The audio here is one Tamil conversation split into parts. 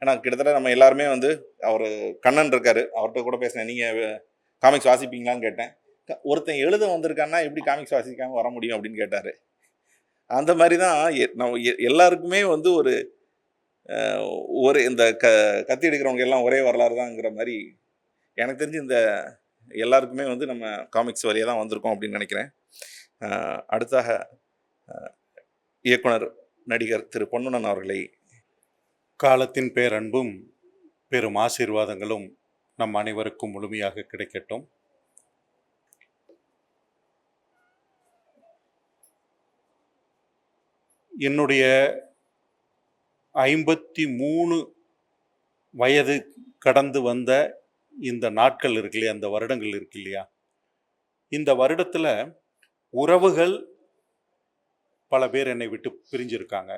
ஏன்னா கிட்டத்தட்ட நம்ம எல்லாருமே வந்து அவர் கண்ணன் இருக்காரு. அவர்கிட்ட கூட பேசினேன். நீங்கள் காமிக்ஸ் வாசிப்பீங்களான்னு கேட்டேன். க- ஒருத்தன் எழுத வந்திருக்கான்னா எப்படி காமிக்ஸ் வாசிக்காமல் வர முடியும் அப்படின்னு கேட்டார். அந்த மாதிரி தான் எ- நம்ம எ- எல்லாருக்குமே வந்து ஒரு ஒரு இந்த க கத்தி எடுக்கிறவங்க எல்லாம் ஒரே வரலாறு தான்ங்கிற மாதிரி எனக்கு தெரிஞ்சு இந்த எல்லாருக்குமே வந்து நம்ம காமிக்ஸ் வழியாக தான் வந்திருக்கோம் அப்படின்னு நினைக்கிறேன். அடுத்தாக இயக்குனர் நடிகர் திரு பொன்னுணன் அவர்களை காலத்தின் பேரன்பும் பெரும் ஆசீர்வாதங்களும் நம் அனைவருக்கும் முழுமையாக கிடைக்கட்டும். என்னுடைய ஐம்பத்தி மூணு வயது கடந்து வந்த இந்த நாட்கள் இருக்கு இல்லையா அந்த வருடங்கள் இருக்கு இல்லையா இந்த வருடத்தில் உறவுகள் பல பேர் என்னை விட்டு பிரிஞ்சிருக்காங்க.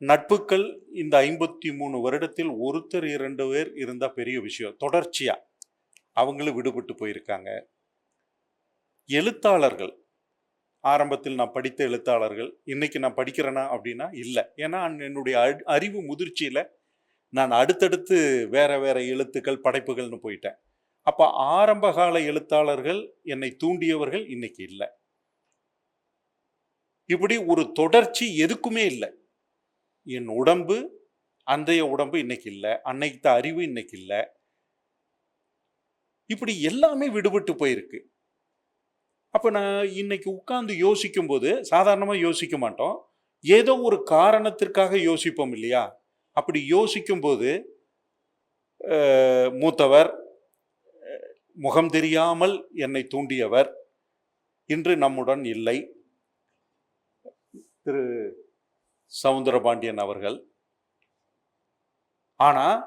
நட்புகள் இந்த ஐம்பத்தி மூணு வருடத்தில் ஒருத்தர் இரண்டு பேர் இருந்தால் பெரிய விஷயம். தொடர்ச்சியாக அவங்களும் விடுபட்டு போயிருக்காங்க. எழுத்தாளர்கள். ஆரம்பத்தில் நான் படித்த எழுத்தாளர்கள். இன்னைக்கு நான் படிக்கிறேனா அப்படின்னா இல்லை. ஏன்னா என்னுடைய அறிவு முதிர்ச்சியில் நான் அடுத்தடுத்து வேற வேற எழுத்துக்கள் படைப்புகள்னு போயிட்டேன். அப்போ ஆரம்ப கால எழுத்தாளர்கள் என்னை தூண்டியவர்கள் இன்னைக்கு இல்லை. இப்படி ஒரு தொடர்ச்சி எதுக்குமே இல்லை. என் உடம்பு அன்றைய உடம்பு இன்னைக்கு இல்லை அன்னைக்கு அறிவு இன்னைக்கு இல்லை. இப்படி எல்லாமே விடுபட்டு போயிருக்கு. அப்போ நான் இன்னைக்கு உட்கார்ந்து யோசிக்கும் போது சாதாரணமாக யோசிக்க மாட்டோம். ஏதோ ஒரு காரணத்திற்காக யோசிப்போம் இல்லையா? அப்படி யோசிக்கும் போது மூத்தவர் முகம் தெரியாமல் என்னை தூண்டியவர் இன்று நம்முடன் இல்லை. திரு சவுந்தரபாண்டியன் அவர்கள். ஆனால்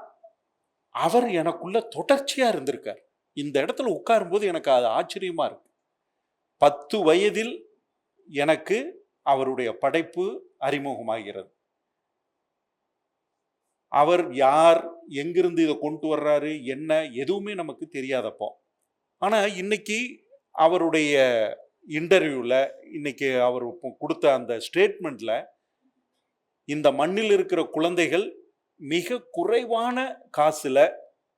அவர் எனக்குள்ள தொடர்ச்சியாக இருந்திருக்கார். இந்த இடத்துல உட்காரும்போது எனக்கு அது ஆச்சரியமாக இருக்கு. பத்து வயதில் எனக்கு அவருடைய படைப்பு அறிமுகமாகிறது. அவர் யார் எங்கிருந்து இதை கொண்டு வர்றாரு என்ன எதுவுமே நமக்கு தெரியாதப்போ. ஆனால் இன்னைக்கு அவருடைய இன்டர்வியூவில் இன்னைக்கு அவர் கொடுத்த அந்த ஸ்டேட்மெண்ட்டில் இந்த மண்ணில் இருக்கிற குழந்தைகள் மிக குறைவான காசில்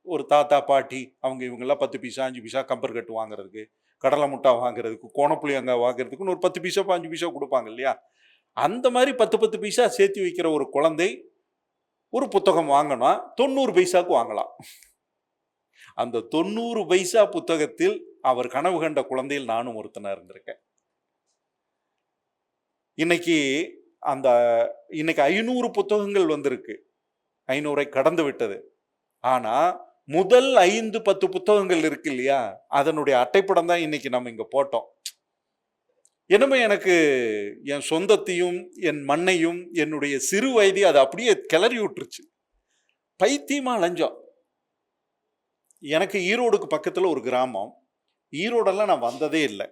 ஒரு தாத்தா பாட்டி அவங்க இவங்கெல்லாம் பத்து பைசா அஞ்சு பைசா கம்பர் கட்டு வாங்குறதுக்கு கடலை முட்டா வாங்குறதுக்கு கோணப்புளியங்காய் வாங்குறதுக்குன்னு ஒரு பத்து பைசா பாஞ்சு பைசா கொடுப்பாங்க இல்லையா? அந்த மாதிரி பத்து பத்து பைசா சேர்த்து வைக்கிற ஒரு குழந்தை ஒரு புத்தகம் வாங்கினா தொண்ணூறு பைசாவுக்கு வாங்கலாம். அந்த தொண்ணூறு பைசா புத்தகத்தில் அவர் கனவு கண்ட குழந்தையில் நானும் ஒருத்தனாக இருந்திருக்கேன். இன்னைக்கு அந்த இன்னைக்கு ஐநூறு புத்தகங்கள் வந்திருக்கு. ஐநூறை கடந்து விட்டது. ஆனால் முதல் ஐந்து பத்து புத்தகங்கள் இருக்கு இல்லையா? அதனுடைய அட்டைப்படம் தான் இன்னைக்கு நம்ம இங்கே போட்டோம். என்னமே எனக்கு என் சொந்தத்தையும் என் மண்ணையும் என்னுடைய சிறு வயதையும் அதை அப்படியே கிளறி விட்டுருச்சு. பைத்தியமாக அலைஞ்சோம். எனக்கு ஈரோடுக்கு பக்கத்தில் ஒரு கிராமம். ஈரோடெல்லாம் நான் வந்ததே இல்லை.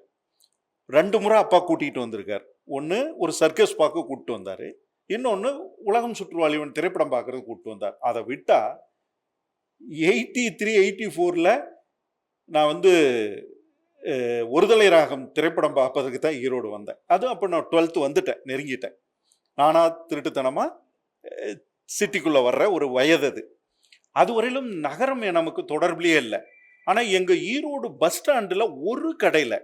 ரெண்டு முறை அப்பா கூட்டிகிட்டு வந்திருக்கார். ஒன்று ஒரு சர்க்கஸ் பார்க்க கூப்பிட்டு வந்தார். இன்னொன்று உலகம் சுற்றுவாளிவன் திரைப்படம் பார்க்கறது கூப்பிட்டு வந்தார். அதை விட்டால் எயிட்டி த்ரீ எயிட்டி ஃபோரில் நான் வந்து ஒருதலை ராகம் திரைப்படம் பார்ப்பதுக்கு தான் ஈரோடு வந்தேன். அதுவும் அப்போ நான் டுவெல்த்து வந்துட்டேன் நெருங்கிட்டேன். நானா திருட்டுத்தனமாக சிட்டிக்குள்ளே வர்ற ஒரு வயது அது. அதுவரையிலும் நகரம் நமக்கு தொடர்பிலே இல்லை. ஆனால் எங்கள் ஈரோடு பஸ் ஸ்டாண்டில் ஒரு கடையில்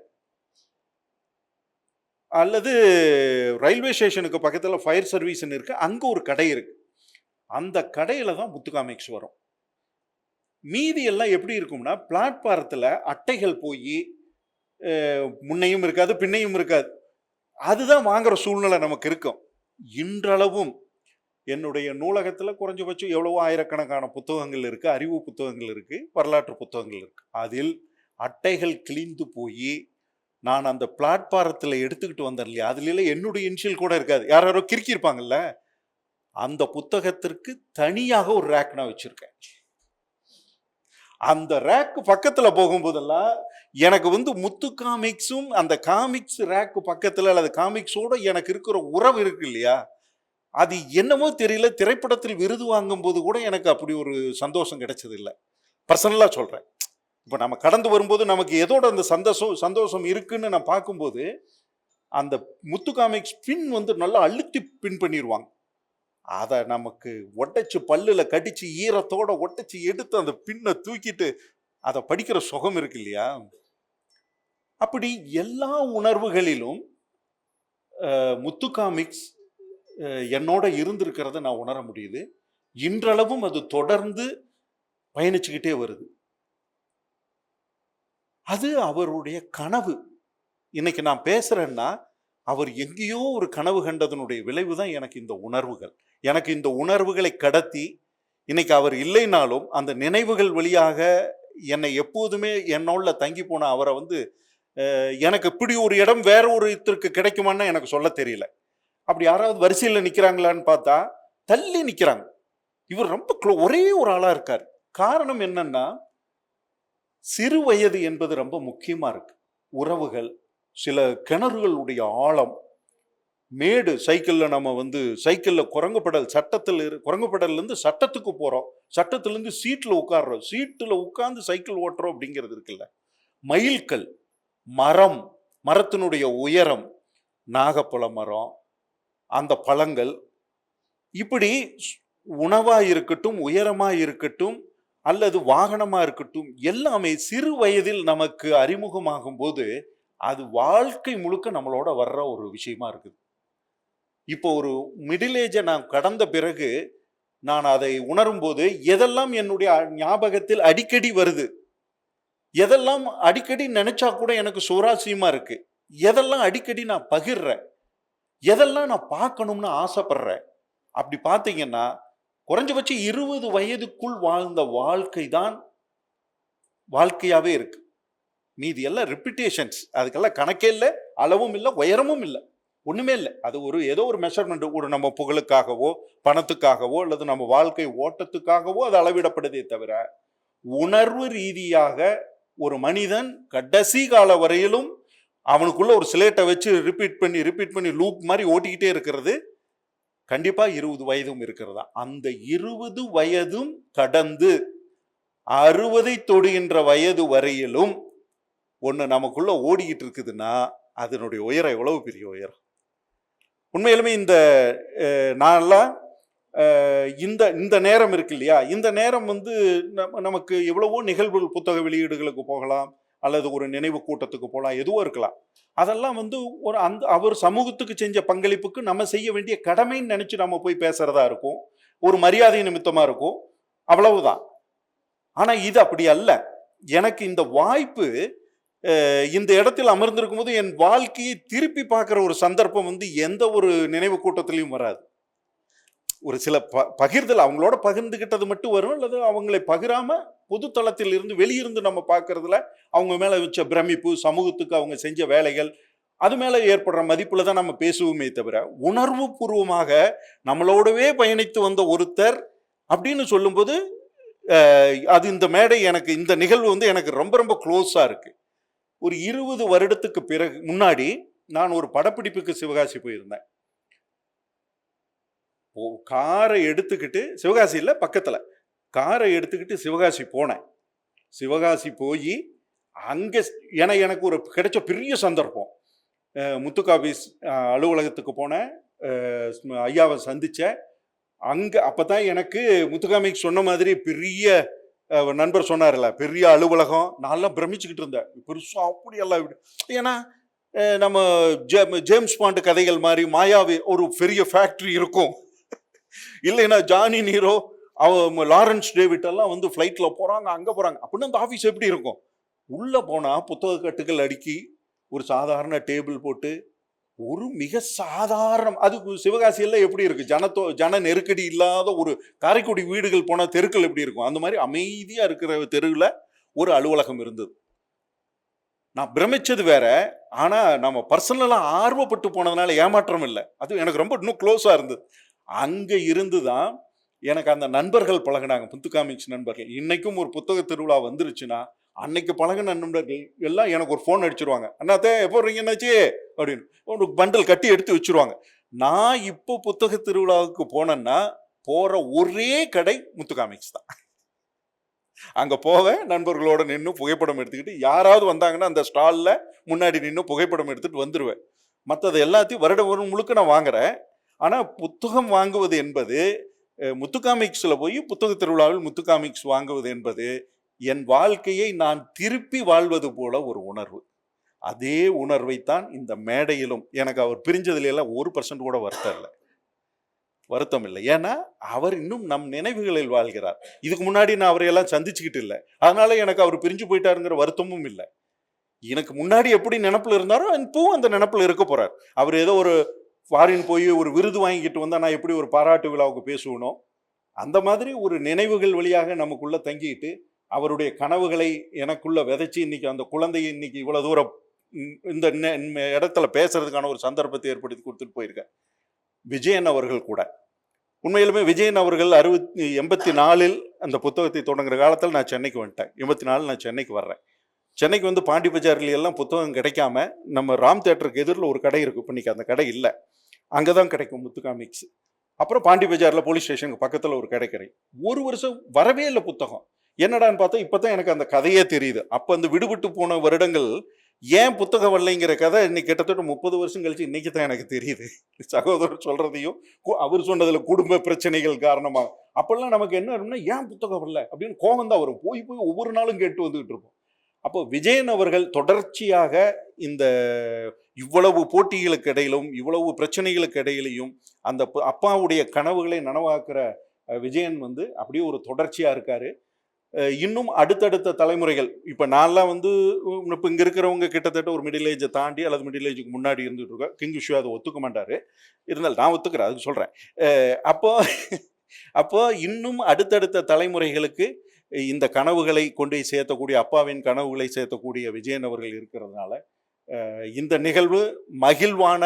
அல்லது ரயில்வே ஸ்டேஷனுக்கு பக்கத்தில் ஃபயர் சர்வீஸ்னு இருக்குது அங்கே ஒரு கடை இருக்குது அந்த கடையில் தான் முத்துகாமிக்ஸ் வரும். மீதி எல்லாம் எப்படி இருக்கும்னா பிளாட்பாரத்தில் அட்டைகள் போய் முன்னையும் இருக்காது பின்னையும் இருக்காது. அதுதான் வாங்குற சூழ்நிலை நமக்கு இருக்கும். இன்றளவும் என்னுடைய நூலகத்தில் குறைஞ்சபட்சம் எவ்வளவோ ஆயிரக்கணக்கான புத்தகங்கள் இருக்குது அறிவு புத்தகங்கள் இருக்குது வரலாற்று புத்தகங்கள் இருக்குது அதில் அட்டைகள் கிழிந்து போய் நான் அந்த பிளாட்பாரத்தில் எடுத்துக்கிட்டு வந்தேன் இல்லையா? அதுல என்னுடைய இன்ஷியல் கூட இருக்காது. யார் யாரோ கிறுக்கியிருப்பாங்கல்ல அந்த புத்தகத்திற்கு தனியாக ஒரு ரேக் நான் வச்சுருக்கேன். அந்த ரேக் பக்கத்தில் போகும்போதெல்லாம் எனக்கு வந்து முத்து காமிக்ஸும் அந்த காமிக்ஸ் ரேக் பக்கத்தில் அல்லது காமிக்ஸோட எனக்கு இருக்கிற உறவு இருக்கு இல்லையா? அது என்னமோ தெரியல. திரைப்படத்தில் விருது வாங்கும் போது கூட எனக்கு அப்படி ஒரு சந்தோஷம் கிடைச்சது இல்லை பர்சனலாக சொல்கிறேன் இப்போ நம்ம கடந்து வரும்போது நமக்கு எதோட அந்த சந்தோஷம் சந்தோஷம் இருக்குன்னு நான் பார்க்கும்போது அந்த முத்து காமிக்ஸ் பின் வந்து நல்லா அழுத்தி பின் பண்ணிடுவாங்க அதை நமக்கு ஒட்டச்சு பல்லில் கடிச்சு ஈரத்தோட ஒட்டச்சு எடுத்து அந்த பின்னை தூக்கிட்டு அதை படிக்கிற சுகம் இருக்கு இல்லையா? அப்படி எல்லா உணர்வுகளிலும் முத்து காமிக்ஸ் என்னோட இருந்திருக்கிறத நான் உணர முடியுது. இன்றளவும் அது தொடர்ந்து பயணிச்சுக்கிட்டே வருது. அது அவருடைய கனவு. இன்னைக்கு நான் பேசுறேன்னா அவர் எங்கேயோ ஒரு கனவு கண்டதனுடைய விளைவு தான் எனக்கு இந்த உணர்வுகள். எனக்கு இந்த உணர்வுகளை கடத்தி இன்னைக்கு அவர் இல்லைனாலும் அந்த நினைவுகள் வழியாக என்னை எப்போதுமே என்னோட தங்கி போன அவரை வந்து எனக்கு இப்படி ஒரு இடம் வேற ஒரு இதற்கு கிடைக்குமான்னு எனக்கு சொல்ல தெரியல. அப்படி யாராவது வரிசையில் நிற்கிறாங்களான்னு பார்த்தா தள்ளி நிற்கிறாங்க இவர் ரொம்ப ஒரே ஒரு ஆளாக இருக்கார். காரணம் என்னன்னா சிறு வயது என்பது ரொம்ப முக்கியமாக இருக்கு. உறவுகள் சில கிணறுகளுடைய ஆழம் மேடு சைக்கிளில் நம்ம வந்து சைக்கிளில் குரங்குப்படல் சட்டத்தில் இரு குரங்குப்படல்லேருந்து சட்டத்துக்கு போகிறோம் சட்டத்துலேருந்து சீட்டில் உட்கார்றோம். சீட்டில் உட்காந்து சைக்கிள் ஓட்டுறோம் அப்படிங்கிறது இருக்குல்ல. மயில்கள் மரம் மரத்தினுடைய உயரம் நாகப்பழ மரம் அந்த பழங்கள் இப்படி உணவாக இருக்கட்டும் உயரமாக இருக்கட்டும் அல்லது வாகனமாக இருக்கட்டும் எல்லாமே சிறு வயதில் நமக்கு அறிமுகமாகும் போது அது வாழ்க்கை முழுக்க நம்மளோட வர்ற ஒரு விஷயமா இருக்குது. இப்போ ஒரு மிடில் ஏஜை நான் கடந்த பிறகு நான் அதை உணரும் போது எதெல்லாம் என்னுடைய ஞாபகத்தில் அடிக்கடி வருது? எதெல்லாம் அடிக்கடி நினைச்சா கூட எனக்கு சுவராசியமா இருக்கு? எதெல்லாம் அடிக்கடி நான் பகிர்றேன்? எதெல்லாம் நான் பார்க்கணும்னு ஆசைப்படுறேன்? அப்படி பார்த்தீங்கன்னா குறைஞ்சபட்சம் இருபது வயதுக்குள் வாழ்ந்த வாழ்க்கை தான் வாழ்க்கையாகவே இருக்கு. மீதி எல்லாம் ரிப்பிட்டேஷன்ஸ் அதுக்கெல்லாம் கணக்கே இல்லை அளவும் இல்லை உயரமும் இல்லை. ஒன்றுமே இல்லை. அது ஒரு ஏதோ ஒரு மெஷர்மெண்ட் ஒரு நம்ம புகழுக்காகவோ பணத்துக்காகவோ அல்லது நம்ம வாழ்க்கை ஓட்டத்துக்காகவோ அது அளவிடப்படுதே தவிர உணர்வு ரீதியாக ஒரு மனிதன் கடைசி கால வரையிலும் அவனுக்குள்ள ஒரு சிலேட்டை வச்சு ரிப்பீட் பண்ணி ரிப்பீட் பண்ணி லூப் மாதிரி ஓட்டிக்கிட்டே இருக்கிறது. கண்டிப்பாக இருபது வயதும் இருக்கிறதா? அந்த இருபது வயதும் கடந்து அறுபதை தொடுகின்ற வயது வரையிலும் ஒன்று நமக்குள்ள ஓடிக்கிட்டு இருக்குதுன்னா அதனுடைய உயரம் எவ்வளவு பெரிய உயரம்? உண்மையிலுமே இந்த நான்லாம் இந்த இந்த நேரம் இருக்கு இல்லையா? இந்த நேரம் வந்து நம்ம- நமக்கு எவ்வளவோ நிகழ்வுகள் புத்தக வெளியீடுகளுக்கு போகலாம். அல்லது ஒரு நினைவு கூட்டத்துக்கு போகலாம் எதுவோ இருக்கலாம். அதெல்லாம் வந்து ஒரு அந்த அவர் சமூகத்துக்கு செஞ்ச பங்களிப்புக்கு நம்ம செய்ய வேண்டிய கடமைன்னு நினச்சி நம்ம போய் பேசுறதா இருக்கும். ஒரு மரியாதை நிமித்தமாக இருக்கும். அவ்வளவுதான். ஆனால் இது அப்படி அல்ல. எனக்கு இந்த வாய்ப்பு இந்த இடத்தில் அமர்ந்திருக்கும் போது என் வாழ்க்கையை திருப்பி பார்க்குற ஒரு சந்தர்ப்பம் வந்து எந்த ஒரு நினைவு கூட்டத்திலையும் வராது. ஒரு சில ப பகிர்தல் அவங்களோட பகிர்ந்துக்கிட்டது மட்டும் வரும் அல்லது அவங்களை பகிராம பொது தளத்தில் இருந்து வெளியிருந்து நம்ம பார்க்கறதுல அவங்க மேலே வச்ச பிரமிப்பு சமூகத்துக்கு அவங்க செஞ்ச வேலைகள் அது மேலே ஏற்படுற மதிப்பில் தான் நம்ம பேசுவோமே தவிர உணர்வு பூர்வமாக நம்மளோடவே பயணித்து வந்த ஒருத்தர் அப்படின்னு சொல்லும்போது அது இந்த மேடை எனக்கு இந்த நிகழ்வு வந்து எனக்கு ரொம்ப ரொம்ப க்ளோஸாக இருக்குது ஒரு இருபது வருடத்துக்கு பிறகு முன்னாடி நான் ஒரு படப்பிடிப்புக்கு சிவகாசி போயிருந்தேன். ஓ காரை எடுத்துக்கிட்டு சிவகாசி இல்லை பக்கத்தில். காரை எடுத்துக்கிட்டு சிவகாசி போனேன். சிவகாசி போய் அங்கே ஏன்னா எனக்கு ஒரு கிடைச்ச பெரிய சந்தர்ப்பம். அஹ் முத்துக்கு ஆஃபீஸ் அலுவலகத்துக்கு போனேன். ஐயாவை சந்தித்தேன் அங்கே அப்போ தான் எனக்கு முத்துக்காமிக்கு சொன்ன மாதிரி பெரிய நண்பர் சொன்னார்ல பெரிய அலுவலகம். நான்லாம் பிரமிச்சுக்கிட்டு இருந்தேன். பெருசாக அப்படி எல்லாம் ஏன்னா நம்ம ஜே- ஜேம்ஸ் பாண்டு கதைகள் மாதிரி மாயாவி ஒரு பெரிய ஃபேக்ட்ரி இருக்கும். இல்லைன்னா ஜானி நீரோ அவ லாரன்ஸ் டேவிட் எல்லாம் வந்து ஃப்ளைட்டில் போகிறாங்க அங்கே போகிறாங்க அப்படின்னு அந்த ஆஃபீஸ் எப்படி இருக்கும்? உள்ளே போனால் புத்தக கட்டுகள் அடுக்கி ஒரு சாதாரண டேபிள் போட்டு ஒரு மிக சாதாரண அது சிவகாசியில் எப்படி இருக்குது ஜனத்தோ ஜன நெருக்கடி இல்லாத ஒரு காரைக்குடி வீடுகள் போனால் தெருக்கள் எப்படி இருக்கும்? அந்த மாதிரி அமைதியாக இருக்கிற தெருவில் ஒரு அலுவலகம் இருந்தது. நான் பிரமிச்சது வேற ஆனால் நம்ம பர்சனலாக ஆர்வப்பட்டு போனதுனால ஏமாற்றம் இல்லை. அது எனக்கு ரொம்ப இன்னும் க்ளோஸாக இருந்தது. அங்கே இருந்து தான் எனக்கு அந்த நண்பர்கள் பழகுனாங்க புத்து காமிக்ஸ் நண்பர்கள். இன்னைக்கும் ஒரு புத்தக திருவிழா வந்துருச்சுன்னா அன்னைக்கு பழகின நண்பர்கள் எல்லாம் எனக்கு ஒரு ஃபோன் அடிச்சிருவாங்க. அண்ணாத்தே எப்போ வரீங்க என்னாச்சு? அப்படின்னு. ஒரு பண்டல் கட்டி எடுத்து வச்சிருவாங்க. நான் இப்போ புத்தக திருவிழாவுக்கு போனேன்னா போகிற ஒரே கடை முத்து காமிக்ஸ் தான். அங்கே போவேன் நண்பர்களோட நின்று புகைப்படம் எடுத்துக்கிட்டு யாராவது வந்தாங்கன்னா அந்த ஸ்டாலில் முன்னாடி நின்று புகைப்படம் எடுத்துகிட்டு வந்துடுவேன் மற்றது எல்லாத்தையும் வருடம் வருடம் முழுக்க நான் வாங்குறேன். ஆனால் புத்தகம் வாங்குவது என்பது முத்துக்காமிக்ஸில் போய் புத்தக திருவிழாவில் முத்துக்காமிக்ஸ் வாங்குவது என்பது என் வாழ்க்கையை நான் திருப்பி வாழ்வது போல ஒரு உணர்வு. அதே உணர்வைத்தான் இந்த மேடையிலும் எனக்கு அவர் பிரிஞ்சதுல எல்லாம் ஒரு பர்சன்ட் கூட வருத்தம் இல்லை. வருத்தம் இல்லை. ஏன்னா அவர் இன்னும் நம் நினைவுகளில் வாழ்கிறார். இதுக்கு முன்னாடி நான் அவரையெல்லாம் சந்திச்சுக்கிட்டு இல்லை. அதனால எனக்கு அவர் பிரிஞ்சு போயிட்டாருங்கிற வருத்தமும் இல்லை. எனக்கு முன்னாடி எப்படி நினப்பில் இருந்தாரோ இப்பவும் அந்த நினப்பில் இருக்க போறார். அவர் ஏதோ ஒரு ஃபாரின் போய் ஒரு விருது வாங்கிட்டு வந்தால் நான் எப்படி ஒரு பாராட்டு விழாவுக்கு பேசுவனோ அந்த மாதிரி ஒரு நினைவுகள் வழியாக நமக்குள்ளே தங்கிட்டு அவருடைய கனவுகளை எனக்குள்ளே விதைச்சி இன்னைக்கு அந்த குழந்தையை இன்னைக்கு இவ்வளோ தூரம் இந்த நெ- இடத்துல பேசுறதுக்கான ஒரு சந்தர்ப்பத்தை ஏற்படுத்தி கொடுத்துட்டு போயிருக்கேன் விஜயன் அவர்கள் கூட. உண்மையிலுமே விஜயன் அவர்கள் அறுபத்தி எண்பத்தி நாலில் அந்த புத்தகத்தை தொடங்குற காலத்தில் நான் சென்னைக்கு வந்துட்டேன். எண்பத்தி நாலு நான் சென்னைக்கு வர்றேன். சென்னைக்கு வந்து பாண்டி பஜார்ல எல்லாம் புத்தகம் கிடைக்காம நம்ம ராம் தேட்டருக்கு எதிரில் ஒரு கடை இருக்கு. இப்போ இன்னைக்கு அந்த கடை இல்லை. அங்கே தான் கிடைக்கும் முத்து காமிக்ஸ் அப்புறம் பாண்டி பஜாரில் போலீஸ் ஸ்டேஷனுக்கு பக்கத்தில் ஒரு கடை ஒரு வருஷம் வரவே இல்லை புத்தகம். என்னடான்னு பார்த்தா இப்போ தான் எனக்கு அந்த கதையே தெரியுது. அப்போ அந்த விடுபட்டு போன வருடங்கள் ஏன் புத்தகம் வரலைங்கிற கதை இன்னைக்கு கிட்டத்தட்ட முப்பது வருஷம் கழிச்சு இன்னைக்கு தான் எனக்கு தெரியுது. சகோதரர் சொல்கிறதையும் அவர் சொன்னதில் குடும்ப பிரச்சனைகள் காரணமாக அப்போல்லாம் நமக்கு என்ன வரும்னா ஏன் புத்தகம் வரல? அப்படின்னு கோபம் தான் வரும். போய் போய் ஒவ்வொரு நாளும் கேட்டு வந்துகிட்டு இருப்போம். அப்போ விஜயன் அவர்கள் தொடர்ச்சியாக இந்த இவ்வளவு போட்டிகளுக்கு இடையிலும் இவ்வளவு பிரச்சனைகளுக்கு இடையிலையும் அந்த ப- அப்பாவுடைய கனவுகளை நனவாக்குற விஜயன் வந்து அப்படியே ஒரு தொடர்ச்சியாக இருக்காரு. இன்னும் அடுத்தடுத்த தலைமுறைகள் இப்போ நான்லாம் வந்து இப்போ இங்கே இருக்கிறவங்க கிட்டத்தட்ட ஒரு மிடில் ஏஜை தாண்டி அல்லது மிடில் ஏஜுக்கு முன்னாடி இருந்துட்டு இருக்கோம். கிங் விஷயம் அதை ஒத்துக்க மாட்டார். இருந்தாலும் நான் ஒத்துக்கிறேன் அதுக்கு சொல்கிறேன் அப்போ அப்போ இன்னும் அடுத்தடுத்த தலைமுறைகளுக்கு இந்த கனவுகளை கொண்டு சேர்த்தக்கூடிய அப்பாவின் கனவுகளை சேர்த்தக்கூடிய விஜயன் அவர்கள் இருக்கிறதுனால இந்த நிகழ்வு மகிழ்வான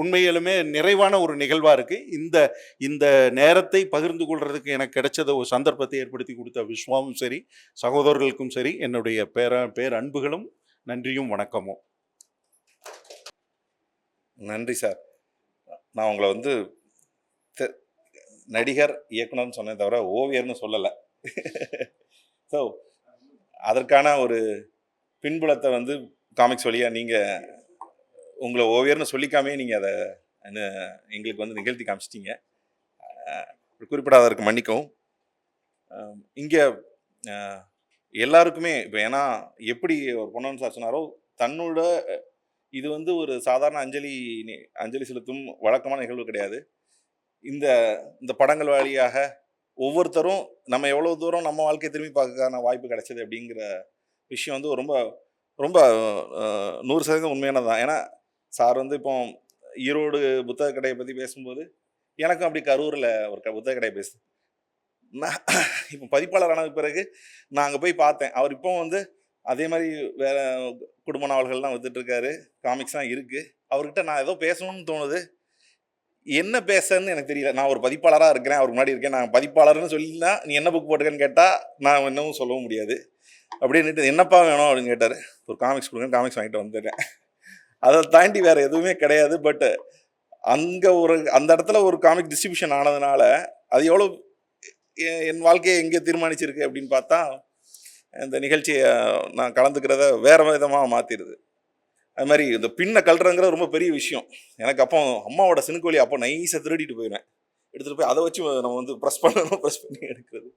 உண்மையிலுமே நிறைவான ஒரு நிகழ்வாக இருக்குது இந்த இந்த நேரத்தை பகிர்ந்து கொள்கிறதுக்கு எனக்கு கிடைச்சத ஒரு சந்தர்ப்பத்தை ஏற்படுத்தி கொடுத்த விஸ்வாவும் சரி சகோதரர்களுக்கும் சரி என்னுடைய பேர பேர் அன்புகளும் நன்றியும் வணக்கமும். நன்றி சார். நான் உங்களை வந்து நடிகர் இயக்குனர்னு சொன்னதை தவிர ஓவியர்னு சொல்லலை. ஸோ அதற்கான ஒரு பின்புலத்தை வந்து காமிக்ஸ் வழியாக நீங்கள் உங்களை ஓவியர்னு சொல்லிக்காமே நீங்கள் அதை என்ன- எங்களுக்கு வந்து நிகழ்த்தி காமிச்சிட்டீங்க. குறிப்பிடாததற்கு மன்னிக்கவும். இங்கே எல்லாருக்குமே இப்போ ஏன்னா எப்படி ஒரு பொன்னன் சார் சொன்னாரோ தன்னோட இது வந்து ஒரு சாதாரண அஞ்சலி அஞ்சலி செலுத்தும் வழக்கமான நிகழ்வு கிடையாது. இந்த இந்த படங்கள் வழியாக ஒவ்வொருத்தரும் நம்ம எவ்வளோ தூரம் நம்ம வாழ்க்கையை திரும்பி பார்க்கக்கான வாய்ப்பு கிடைச்சது அப்படிங்கிற விஷயம் வந்து ரொம்ப ரொம்ப நூறு சதவீதம் உண்மையானது தான் ஏன்னா சார் வந்து இப்போ ஈரோடு புத்தக கடையை பற்றி பேசும்போது எனக்கும் அப்படி கரூரில் ஒரு க- புத்தக கடையை பேசு நான் இப்போ பதிப்பாளர் ஆனது பிறகு நான் அங்கே போய் பார்த்தேன். அவர் இப்போ வந்து அதே மாதிரி வேறு குடும்ப நாவல்கள்லாம் வித்துட்டுருக்காரு காமிக்ஸ்லாம் இருக்குது அவர்கிட்ட நான் ஏதோ பேசணும்னு தோணுது. என்ன பேசன்னு எனக்கு தெரியல. நான் ஒரு பதிப்பாளராக இருக்கிறேன். அவருக்கு முன்னாடி இருக்கேன். நான் பதிப்பாளர்னு சொல்லினா நீ என்ன புக் போட்டுக்கன்னு கேட்டால் நான் இன்னமும் சொல்லவும் முடியாது. அப்படின்னுட்டு என்னப்பா வேணும்? அப்படின்னு கேட்டார். ஒரு காமிக்ஸ் கொடுங்க. காமிக்ஸ் வாங்கிட்டு வந்துடுறேன். அதை தாண்டி வேறு எதுவுமே கிடையாது. பட் அங்கே ஒரு அந்த இடத்துல ஒரு காமிக் டிஸ்ட்ரிபியூஷன் ஆனதுனால அது எவ்வளோ என் வாழ்க்கையை எங்கே தீர்மானிச்சிருக்கு அப்படின்னு பார்த்தா இந்த நிகழ்ச்சியை நான் கலந்துக்கிறத வேறு விதமாக மாற்றிடுது அது மாதிரி இந்த பின்னை கல்றங்கிற ரொம்ப பெரிய விஷயம். எனக்கு அப்போ அம்மாவோட சினுக்கோழி அப்போ நைஸாக திருடிட்டு போயிடுவேன் எடுத்துகிட்டு போய் அதை வச்சு நம்ம வந்து ப்ரெஸ் பண்ணணும் ப்ரெஸ் பண்ணி எடுக்கிறது.